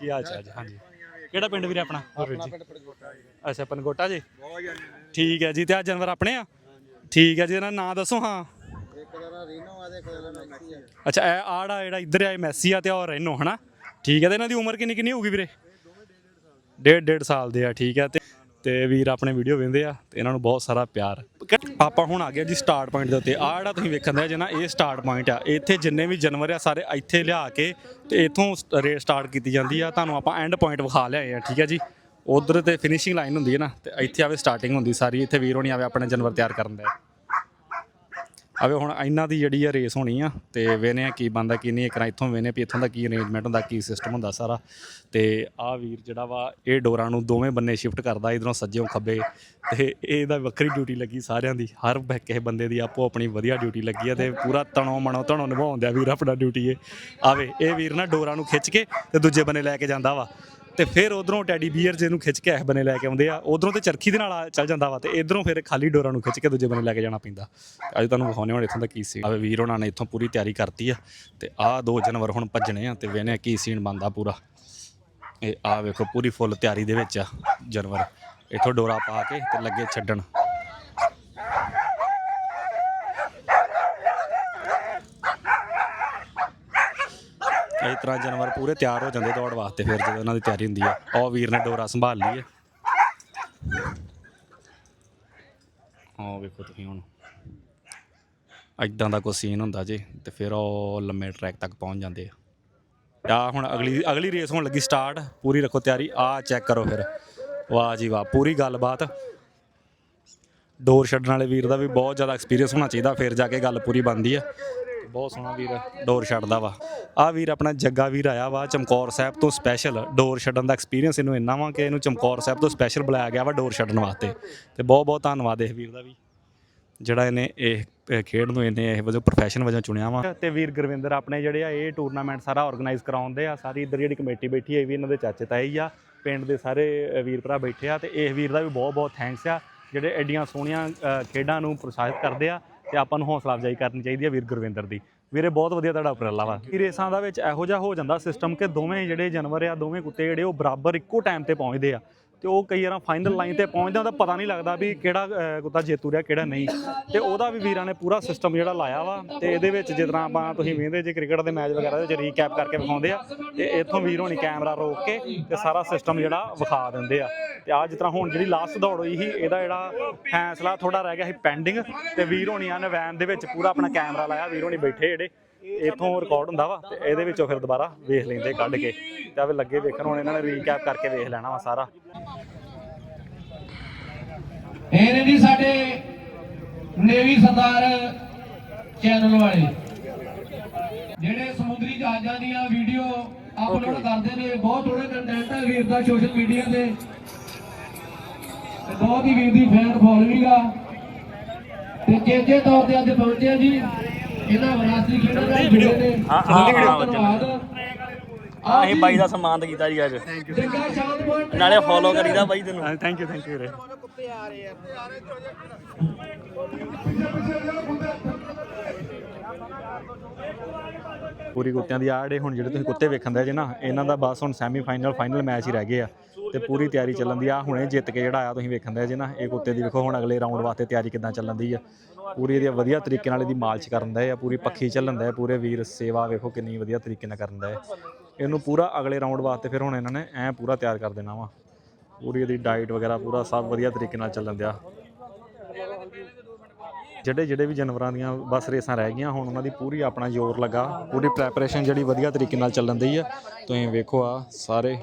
ਕੀ ਹਾਲ ਚਾਲ ਜੀ? ਹਾਂਜੀ। ਕਿਹੜਾ ਪਿੰਡ ਵੀਰੇ ਆਪਣਾ? ਅੱਛਾ ਪਨਗੋਟਾ ਜੀ। ਠੀਕ ਹੈ ਜੀ ਤੇ ਆ ਜਾਨਵਰ ਆਪਣੇ ਆ? ਠੀਕ ਹੈ ਜੀ ਇਹਨਾਂ ਦਾ ਨਾਂ ਦੱਸੋ ਹਾਂ। ਅੱਛਾ ਇਹ ਆੜਾ ਜਿਹੜਾ ਇੱਧਰ ਆ ਇਹ ਮੈਸੀ ਆ ਤੇ ਉਹ ਰੈਨੋ ਹਨਾ? ਠੀਕ ਹੈ ਤੇ ਇਹਨਾਂ ਦੀ ਉਮਰ ਕਿੰਨੀ ਕਿੰਨੀ ਹੋਊਗੀ ਵੀਰੇ? ਡੇਢ ਡੇਢ ਸਾਲ ਦੇ ਆ ਠੀਕ ਹੈ ਤੇ ਤੇ ਵੀਰ ਆਪਣੇ ਵੀਡੀਓ ਵੇਂਦੇ ਆ ਤੇ ਇਹਨਾਂ ਨੂੰ ਬਹੁਤ ਸਾਰਾ ਪਿਆਰ। ਆਪਾਂ ਹੁਣ ਆ ਗਿਆ ਜੀ ਸਟਾਰਟ ਪੁਆਇੰਟ ਦੇ ਉੱਤੇ। ਆਹ ਜਿਹੜਾ ਤੁਸੀਂ ਵੇਖਣ ਦੇ ਜੇ ਨਾ, ਇਹ ਸਟਾਰਟ ਪੁਆਇੰਟ ਆ। ਇੱਥੇ ਜਿੰਨੇ ਵੀ ਜਾਨਵਰ ਆ, ਸਾਰੇ ਇੱਥੇ ਲਿਆ ਕੇ ਤੇ ਇੱਥੋਂ ਰੇਸ ਸਟਾਰਟ ਕੀਤੀ ਜਾਂਦੀ ਆ। ਤੁਹਾਨੂੰ ਆਪਾਂ ਐਂਡ ਪੁਆਇੰਟ ਵਿਖਾ ਲਿਆਏ ਆ, ਠੀਕ ਹੈ ਜੀ? ਉਧਰ ਤੇ ਫਿਨਿਸ਼ਿੰਗ ਲਾਈਨ ਹੁੰਦੀ ਹੈ ਨਾ, ਤੇ ਇੱਥੇ ਆਵੇ ਸਟਾਰਟਿੰਗ ਹੁੰਦੀ ਸਾਰੀ। ਇੱਥੇ ਵੀਰ ਹੋਣੀ ਆਵੇ ਆਪਣੇ ਜਾਨਵਰ ਤਿਆਰ ਕਰਨ ਦਾ। ਆਵੇ ਹੁਣ ਇਹਨਾਂ ਦੀ ਜਿਹੜੀ ਆ ਰੇਸ ਹੋਣੀ ਆ, ਤੇ ਵੇਨੇ ਆ ਕੀ ਬੰਦਾ ਕੀ ਨਹੀਂ ਕਰਾਂ ਇੱਥੋਂ ਵੇਨੇ ਵੀ ਇੱਥੋਂ ਦਾ ਕੀ ਅਰੇਂਜਮੈਂਟ ਹੁੰਦਾ, ਕੀ ਸਿਸਟਮ ਹੁੰਦਾ ਸਾਰਾ। ਤੇ ਆ ਵੀਰ ਜਿਹੜਾ ਵਾ, ਇਹ ਡੋਰਾਂ ਨੂੰ ਦੋਵੇਂ ਬੰਨੇ ਸ਼ਿਫਟ ਕਰਦਾ, ਇਧਰੋਂ ਸੱਜੇੋਂ ਖੱਬੇ। ਤੇ ਇਹਦਾ ਵੱਖਰੀ ਡਿਊਟੀ ਲੱਗੀ ਸਾਰਿਆਂ ਦੀ, ਹਰ ਕਿਸੇ ਬੰਦੇ ਦੀ ਆਪੋ ਆਪਣੀ ਵਧੀਆ ਡਿਊਟੀ ਲੱਗੀ ਆ, ਤੇ ਪੂਰਾ ਤਣੋ ਮਣੋ ਤਣੋ ਨਿਭਾਉਂਦਾ ਵੀਰ ਆਪਣਾ ਡਿਊਟੀ ਇਹ। ਆਵੇ, ਇਹ ਵੀਰ ਨਾ ਡੋਰਾਂ ਨੂੰ ਖਿੱਚ ਕੇ ਤੇ ਦੂਜੇ ਬੰਨੇ ਲੈ ਕੇ ਜਾਂਦਾ ਵਾ। ਤੇ ਫਿਰ ਉਧਰੋਂ ਟੈਡੀ ਬੀਅਰ ਜਿਹਨੂੰ ਖਿੱਚ ਕੇ ਇਹ ਬੰਨੇ ਲੈ ਕੇ ਆਉਂਦੇ ਆ, ਉਧਰੋਂ ਤੇ ਚਰਖੀ ਦੇ ਨਾਲ ਆ- ਚੱਲ ਜਾਂਦਾ ਵਾ ਤੇ ਇਧਰੋਂ ਫਿਰ ਖਾਲੀ ਡੋਰਾਂ ਨੂੰ ਖਿੱਚ ਕੇ ਦੂਜੇ ਬੰਨੇ ਲੈ ਕੇ ਜਾਣਾ ਪੈਂਦਾ। ਅੱਜ ਤੁਹਾਨੂੰ ਵਿਖਾਉਣੇ ਹੁਣ ਇੱਥੋਂ ਦਾ ਕੀ ਸੀ ਆਵੇ ਵੀਰ ਉਹਨਾਂ ਨੇ ਇੱਥੋਂ ਪੂਰੀ ਤਿਆਰੀ ਕਰਤੀ ਆ ਤੇ ਆਹ ਦੋ ਜਾਨਵਰ ਹੁਣ ਭੱਜਣੇ ਆ ਤੇ ਵੇਨੇ ਕੀ ਸੀਨ ਬੰਦਾ ਪੂਰਾ। ਇਹ ਆ ਵੇਖੋ ਪੂਰੀ ਫੁੱਲ ਤਿਆਰੀ ਦੇ ਵਿੱਚ ਆ ਜਾਨਵਰ। ਇੱਥੋਂ ਡੋਰਾ ਪਾ ਕੇ ਤੇ ਲੱਗੇ ਛੱਡਣ। ਇਸ ਤਰ੍ਹਾਂ ਜਾਨਵਰ ਪੂਰੇ ਤਿਆਰ ਹੋ ਜਾਂਦੇ ਦੌੜ ਵਾਸਤੇ, ਫਿਰ ਜਦੋਂ ਉਹਨਾਂ ਦੀ ਤਿਆਰੀ ਹੁੰਦੀ ਆ, ਉਹ ਵੀਰ ਨੇ ਡੋਰਾ ਸੰਭਾਲ ਲਈ ਹੈ ਆਹ ਵੇਖੋ ਤੁਸੀਂ ਹੁਣ। ਐਦਾਂ ਦਾ ਕੋਈ ਸੀਨ ਹੁੰਦਾ ਜੇ, ਤੇ ਫਿਰ ਉਹ ਲੰਮੇ ਟਰੈਕ ਤੱਕ ਪਹੁੰਚ ਜਾਂਦੇ ਆ। ਆ ਹੁਣ ਅਗਲੀ ਅਗਲੀ ਰੇਸ ਹੋਣ ਲੱਗੀ ਸਟਾਰਟ ਪੂਰੀ ਰੱਖੋ ਤਿਆਰੀ, ਆ ਚੈੱਕ ਕਰੋ ਫਿਰ। ਵਾਹ ਜੀ ਵਾਹ, ਪੂਰੀ ਗੱਲਬਾਤ। ਡੋਰ ਛੱਡਣ ਵਾਲੇ ਵੀਰ ਦਾ ਵੀ ਬਹੁਤ ਜ਼ਿਆਦਾ ਐਕਸਪੀਰੀਅੰਸ ਹੋਣਾ ਚਾਹੀਦਾ, ਫਿਰ ਜਾ ਕੇ ਗੱਲ ਪੂਰੀ ਬਣਦੀ ਆ। ਬਹੁਤ ਸੋਹਣਾ ਵੀਰ। ਡੋਰ ਛੱਡਦਾ ਵਾ। ਆ ਵੀਰ ਆਪਣਾ ਜੱਗਾ ਵੀਰ ਆਇਆ ਵਾ ਚਮਕੌਰ ਸਾਹਿਬ ਤੋਂ ਸਪੈਸ਼ਲ ਡੋਰ ਛੱਡਣ ਦਾ ਐਕਸਪੀਰੀਅੰਸ ਇਹਨੂੰ ਇੰਨਾ ਵਾ ਕਿ ਇਹਨੂੰ ਚਮਕੌਰ ਸਾਹਿਬ ਤੋਂ ਸਪੈਸ਼ਲ ਬੁਲਾਇਆ ਗਿਆ ਵਾ ਡੋਰ ਛੱਡਣ ਵਾਸਤੇ। ਤੇ ਬਹੁਤ ਬਹੁਤ ਧੰਨਵਾਦ ਇਸ ਵੀਰ ਦਾ ਵੀ। ਜਿਹੜਾ ਇਹਨੇ ਇਹ ਇਹ ਖੇਡ ਨੂੰ ਇਹਨੇ ਇਹ ਵਜੋਂ ਪ੍ਰੋਫੈਸ਼ਨ ਵਜੋਂ ਚੁਣਿਆ ਵਾ। ਤੇ ਵੀਰ ਗੁਰਵਿੰਦਰ ਆਪਣੇ ਜਿਹੜੇ ਆ ਇਹ ਟੂਰਨਾਮੈਂਟ ਸਾਰਾ ਆਰਗੇਨਾਈਜ਼ ਕਰਾਉਂਦੇ ਆ। ਸਾਰੀ ਇੱਧਰ ਜਿਹੜੀ ਕਮੇਟੀ ਬੈਠੀ ਹੈ ਇਹ ਵੀ ਇਹਨਾਂ ਦੇ ਚਾਚੇ ਤਾਏ ਹੀ ਆ। ਪਿੰਡ ਦੇ ਸਾਰੇ ਵੀਰ ਭਰਾ ਬੈਠੇ ਆ। ਤੇ ਇਸ ਵੀਰ ਦਾ ਵੀ ਬਹੁਤ ਬਹੁਤ ਥੈਂਕਸ ਆ। ਜਿਹੜੇ ਐਡੀਆਂ ਸੋਹਣੀਆਂ ਖੇਡਾਂ ਨੂੰ ਪ੍ਰੋਤਸਾਹਿਤ ਕਰਦੇ ਆ। ਤੇ ਆਪਾਂ ਨੂੰ ਹੌਸਲਾ ਅਫਜ਼ਾਈ ਕਰਨੀ ਚਾਹੀਦੀ ਹੈ ਵੀਰ ਗੁਰਵਿੰਦਰ ਦੀ। ਵੀਰੇ, ਬਹੁਤ ਵਧੀਆ ਤੁਹਾਡਾ ਉਪਰਾਲਾ ਵਾ। ਇਹ ਰੇਸਾਂ ਦਾ ਵਿੱਚ ਇਹੋ ਜਿਹਾ ਹੋ ਜਾਂਦਾ ਸਿਸਟਮ ਕਿ ਦੋਵੇਂ ਜਿਹੜੇ ਜਾਨਵਰ ਆ, ਦੋਵੇਂ ਕੁੱਤੇ ਜਿਹੜੇ ਉਹ ਬਰਾਬਰ ਇੱਕੋ ਟਾਈਮ ਤੇ ਪਹੁੰਚਦੇ ਆ। ਤੇ ਉਹ ਕਈ ਵਾਰਾਂ ਫਾਈਨਲ ਲਾਈਨ ਤੇ ਪਹੁੰਚਦਾ ਉਹਦਾ ਪਤਾ ਨਹੀਂ ਲੱਗਦਾ ਵੀ ਕਿਹੜਾ ਕੁੱਤਾ ਜੇਤੂ ਰਿਹਾ, ਕਿਹੜਾ ਨਹੀਂ। ਤੇ ਉਹਦਾ ਵੀ ਵੀਰਾਂ ਨੇ ਪੂਰਾ ਸਿਸਟਮ ਜਿਹੜਾ ਲਾਇਆ ਵਾ, ਤੇ ਇਹਦੇ ਵਿੱਚ ਜਿਸ ਤਰ੍ਹਾਂ ਆਪਾਂ ਤੁਸੀਂ ਵੇਖਦੇ ਜੇ ਕ੍ਰਿਕਟ ਦੇ ਮੈਚ ਵਗੈਰਾ ਦੇ ਵਿੱਚ ਰੀਕੈਪ ਕਰਕੇ ਵਿਖਾਉਂਦੇ ਆ, ਤੇ ਇੱਥੋਂ ਵੀਰ ਹੋਣੀ ਕੈਮਰਾ ਰੋਕ ਕੇ ਤੇ ਸਾਰਾ ਸਿਸਟਮ ਜਿਹੜਾ ਵਿਖਾ ਦਿੰਦੇ ਆ। ਤੇ ਆ ਜਿਸ ਤਰ੍ਹਾਂ ਹੁਣ ਜਿਹੜੀ ਲਾਸਟ ਦੌੜ ਹੋਈ ਸੀ, ਇਹਦਾ ਜਿਹੜਾ ਫੈਸਲਾ ਥੋੜਾ ਰਹਿ ਗਿਆ ਸੀ ਪੈਂਡਿੰਗ ਤੇ ਵੀਰ ਹੋਣੀਆਂ ਨੇ ਵੈਨ ਦੇ ਵਿੱਚ ਪੂਰਾ ਆਪਣਾ ਕੈਮਰਾ ਲਾਇਆ, ਵੀਰ ਹੋਣੀ ਬੈਠੇ ਜਿਹੜੇ। ਇਥੋਂ ਰਿਕਾਰਡ ਹੁੰਦਾ ਵਾ ਤੇ ਇਹਦੇ ਵਿੱਚੋਂ ਫਿਰ ਦੁਬਾਰਾ ਵੇਖ ਲੈਂਦੇ ਕੱਢ ਕੇ। ਤੇ ਆਵੇ ਲੱਗੇ ਵੇਖਣ ਹੁਣ ਇਹਨਾਂ ਨੇ ਰੀਕੈਪ ਕਰਕੇ ਵੇਖ ਲੈਣਾ ਵਾ ਸਾਰਾ। ਇਹ ਨੇ ਜੀ ਸਾਡੇ ਨੇਵੀ ਸਰਦਾਰ ਚੈਨਲ ਵਾਲੇ। ਜਿਹੜੇ ਸਮੁੰਦਰੀ ਜਹਾਜ਼ਾਂ ਦੀਆਂ ਵੀਡੀਓ ਅਪਲੋਡ ਕਰਦੇ ਨੇ ਬਹੁਤ ਥੋੜੇ ਕੰਟੈਂਟ ਹੈ ਵੀਰ ਦਾ ਸੋਸ਼ਲ ਮੀਡੀਆ ਤੇ। ਤੇ ਬਹੁਤ ਹੀ ਵੀਰ ਦੀ ਫੈਨ ਫੋਲੋਇੰਗ ਆ। ਤੇ ਚੇਚੇ ਤੌਰ ਤੇ ਅੱਜ ਪਹੁੰਚੇ ਆ ਜੀ। ਇਹਨਾਂ ਵਿਰਾਸਤੀ ਖੇਡਾਂ ਹਾਂ, ਹਾਂ, ਧੰਨਵਾਦ। ਆ ਇਹ ਬਾਈ ਦਾ ਸਨਮਾਨ ਕੀਤਾ ਜੀ ਅੱਜ। ਜੱਗਾ ਸ਼ਾਂਤ ਪੁਆਇੰਟ ਨਾਲੇ ਫੋਲੋ ਕਰੀਦਾ ਬਾਈ ਤੈਨੂੰ। ਥੈਂਕ ਯੂ ਥੈਂਕ ਯੂ ਵੀਰੇ। ਪੂਰੀ ਕੁੱਤਿਆਂ ਦੀ ਆੜੇ ਹੁਣ ਜਿਹੜੇ ਤੁਸੀਂ ਕੁੱਤੇ ਵੇਖਣ ਦੇ ਜੇ ਨਾ ਇਹਨਾਂ ਦਾ ਬਸ ਹੁਣ ਸੈਮੀ ਫਾਈਨਲ ਫਾਈਨਲ ਮੈਚ ਹੀ ਰਹਿ ਗਏ ਆ। ਤੇ ਪੂਰੀ ਤਿਆਰੀ ਚੱਲਣ ਦੀ ਆ ਹੁਣੇ ਜਿੱਤ ਕੇ ਜਿਹੜਾ ਆਇਆ ਤੁਸੀਂ ਵੇਖਣ ਦੇ ਜੇ ਨਾ ਇਹ ਕੁੱਤੇ ਦੀ ਵੇਖੋ ਹੁਣ ਅਗਲੇ ਰਾਊਂਡ ਵਾਸਤੇ ਤਿਆਰੀ ਕਿਦਾਂ ਚੱਲਣ ਦੀ ਆ। ਪੂਰੀ ਇਹਦੀ ਵਧੀਆ ਤਰੀਕੇ ਨਾਲ ਇਹਦੀ ਮਾਲਚ ਕਰਨ ਦਾ ਆ ਪੂਰੀ ਪੱਖੀ ਚੱਲਣ ਦਾ ਪੂਰੇ ਵੀਰ ਸੇਵਾ ਵੇਖੋ ਕਿੰਨੀ ਵਧੀਆ ਤਰੀਕੇ ਨਾਲ ਕਰਨ ਦਾ ਹੈ। ਇਹਨੂੰ ਪੂਰਾ ਅਗਲੇ ਰਾਊਂਡ ਵਾਸਤੇ ਫਿਰ ਹੁਣ ਇਹਨਾਂ ਨੇ ਐ ਪੂਰਾ ਤਿਆਰ ਕਰ ਦੇਣਾ ਵਾ। ਪੂਰੀ ਇਹਦੀ ਡਾਈਟ ਵਗੈਰਾ ਪੂਰਾ ਸਭ ਵਧੀਆ ਤਰੀਕੇ ਨਾਲ ਚੱਲਣ ਦਿਆ। ਜਿਹੜੇ ਜਿਹੜੇ ਵੀ ਜਾਨਵਰਾਂ ਦੀਆਂ ਬਸ ਰੇਸਾਂ ਰਹਿ ਗਈਆਂ, ਹੁਣ ਉਹਨਾਂ ਦੀ ਪੂਰੀ ਆਪਣਾ ਜ਼ੋਰ ਲੱਗਾ। ਪੂਰੀ ਪ੍ਰੈਪਰੇਸ਼ਨ ਜਿਹੜੀ ਵਧੀਆ ਤਰੀਕੇ ਨਾਲ ਚੱਲਣ ਦੀ ਆ। ਤੁਸੀਂ ਵੇਖੋ ਆ ਸਾਰੇ।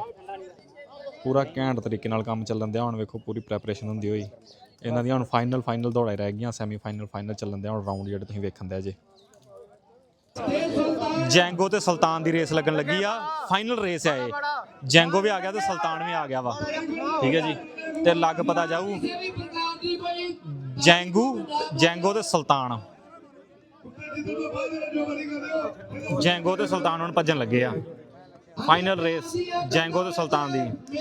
ਪੂਰਾ ਘੈਂਟ ਤਰੀਕੇ ਨਾਲ ਕੰਮ ਚੱਲਣ ਦਿਆ। ਹੁਣ ਵੇਖੋ ਪੂਰੀ ਪ੍ਰੈਪਰੇਸ਼ਨ ਹੁੰਦੀ ਹੋਈ। ਇਹਨਾਂ ਦੀਆਂ ਹੁਣ ਫਾਈਨਲ ਫਾਈਨਲ ਦੌੜਾਂ ਰਹਿ ਗਈਆਂ ਸੈਮੀ ਫਾਈਨਲ ਫਾਈਨਲ ਚੱਲਣ ਦਿਆ, ਹੁਣ ਰਾਊਂਡ ਜਿਹੜੇ ਤੁਸੀਂ ਵੇਖਣ ਦੇ ਜੇ। ਜੈਂਗੋ ਤੇ ਸੁਲਤਾਨ ਦੀ ਰੇਸ ਲੱਗਣ ਲੱਗੀ ਆ। ਫਾਈਨਲ ਰੇਸ ਆ ਇਹ। ਜੈਂਗੋ ਵੀ ਆ ਗਿਆ ਤੇ ਸੁਲਤਾਨ ਵੀ ਆ ਗਿਆ ਵਾ। ਠੀਕ ਹੈ ਜੀ? ਤੇ ਲੱਗ ਪਤਾ ਜਾਊ, ਜੈਂਗੂ, ਜੈਂਗੋ ਤੇ ਸੁਲਤਾਨ। ਜੈਂਗੋ ਤੇ ਸੁਲਤਾਨ ਹੁਣ ਭੱਜਣ ਲੱਗੇ ਆ। ਫਾਈਨਲ ਰੇਸ ਜੈਂਗੋ ਤੇ ਸੁਲਤਾਨ ਦੀ।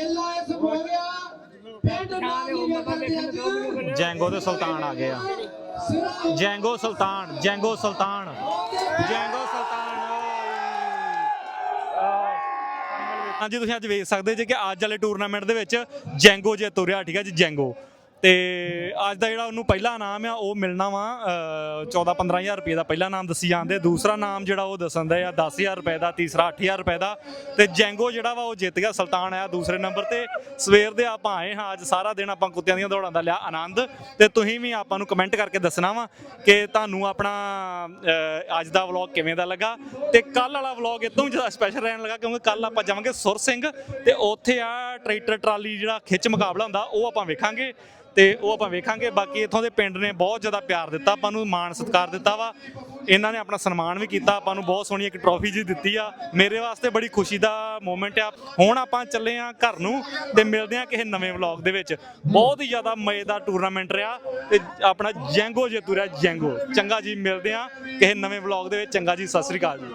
ਮੇਲਾ ਇਸ ਜੈਂਗੋ ਤੇ ਸੁਲਤਾਨ ਆ ਗਏ ਆ। ਜੈਂਗੋ ਸੁਲਤਾਨ ਜੈਂਗੋ ਸੁਲਤਾਨ ਜੈਂਗੋ ਸੁਲਤਾਨ ਹਾਂਜੀ, ਤੁਸੀਂ ਅੱਜ ਵੇਖ ਸਕਦੇ ਜੇ ਕਿ ਅੱਜ ਵਾਲੇ ਟੂਰਨਾਮੈਂਟ ਦੇ ਵਿੱਚ ਜੈਂਗੋ ਜੇ ਤੁਰਿਆ, ਠੀਕ ਹੈ ਜੀ, ਜੈਂਗੋ। ਤੇ ਅੱਜ ਦਾ ਜਿਹੜਾ ਉਹਨੂੰ ਪਹਿਲਾ ਇਨਾਮ ਆ, ਉਹ ਮਿਲਣਾ ਵਾ 14 15000 ਰੁਪਏ ਦਾ ਪਹਿਲਾ ਨਾਮ ਦੱਸੀ ਜਾਂਦੇ। ਦੂਸਰਾ ਨਾਮ ਜਿਹੜਾ ਉਹ ਦੱਸਣ ਦਾ ਆ 10000 ਰੁਪਏ ਦਾ, ਤੀਸਰਾ 8000 ਰੁਪਏ ਦਾ। ਤੇ ਜੈਂਗੋ ਜਿਹੜਾ ਵਾ, ਉਹ ਜਿੱਤ ਗਿਆ, ਸੁਲਤਾਨ ਆਇਆ ਦੂਸਰੇ ਨੰਬਰ ਤੇ। ਸਵੇਰ ਦੇ ਆਪਾਂ ਆਏ ਹਾਂ, ਅੱਜ ਸਾਰਾ ਦਿਨ ਆਪਾਂ ਕੁੱਤਿਆਂ ਦੀਆਂ ਦੌੜਾਂ ਦਾ ਲਿਆ ਆਨੰਦ। ਤੇ ਤੁਸੀਂ ਵੀ ਆਪਾਂ ਨੂੰ ਕਮੈਂਟ ਕਰਕੇ ਦੱਸਣਾ ਵਾ ਕਿ ਤੁਹਾਨੂੰ ਆਪਣਾ ਅੱਜ ਦਾ ਵਲੌਗ ਕਿਵੇਂ ਦਾ ਲੱਗਾ। ਤੇ ਕੱਲ ਵਾਲਾ ਵਲੌਗ ਇਤੋਂ ਜ਼ਿਆਦਾ ਸਪੈਸ਼ਲ ਰਹਿਣ ਲੱਗਾ, ਕਿਉਂਕਿ ਕੱਲ ਆਪਾਂ ਜਾਵਾਂਗੇ ਸੁਰ ਸਿੰਘ। ਤੇ ਉੱਥੇ ਆ ਟਰੈਕਟਰ ਟਰਾਲੀ ਜਿਹੜਾ ਖਿੱਚ ਮੁਕਾਬਲਾ ਹੁੰਦਾ, ਉਹ ਆਪਾਂ ਵੇਖਾਂਗੇ। ਤੇ ਉਹ ਆਪਾਂ ਵੇਖਾਂਗੇ। ਬਾਕੀ ਇੱਥੋਂ ਦੇ ਪਿੰਡ ਨੇ ਬਹੁਤ ਜ਼ਿਆਦਾ ਪਿਆਰ ਦਿੱਤਾ, ਆਪਾਂ ਨੂੰ ਮਾਣ ਸਤਿਕਾਰ ਦਿੱਤਾ ਵਾ। ਇਹਨਾਂ ਨੇ ਆਪਣਾ ਸਨਮਾਨ ਵੀ ਕੀਤਾ, ਆਪਾਂ ਨੂੰ ਬਹੁਤ ਸੋਹਣੀ ਇੱਕ ਟਰੋਫੀ ਜੀ ਦਿੱਤੀ ਆ। ਮੇਰੇ ਵਾਸਤੇ ਬੜੀ ਖੁਸ਼ੀ ਦਾ ਮੂਮੈਂਟ ਆ। ਹੁਣ ਆਪਾਂ ਚੱਲੇ ਆ ਘਰ ਨੂੰ ਤੇ ਮਿਲਦੇ ਆ ਕਿਸੇ ਨਵੇਂ ਵਲੌਗ ਦੇ ਵਿੱਚ। ਬਹੁਤ ਹੀ ਜ਼ਿਆਦਾ ਮਜ਼ੇਦਾਰ ਟੂਰਨਾਮੈਂਟ ਰਿਹਾ ਤੇ ਆਪਣਾ ਜੈਂਗੋ ਜੇਤੂ ਰਿਹਾ ਜੈਂਗੋ। ਚੰਗਾ ਜੀ, ਮਿਲਦੇ ਆ ਕਿਸੇ ਨਵੇਂ ਵਲੌਗ ਦੇ ਵਿੱਚ। ਚੰਗਾ ਜੀ, ਸਤਿ ਸ੍ਰੀ ਅਕਾਲ ਜੀ।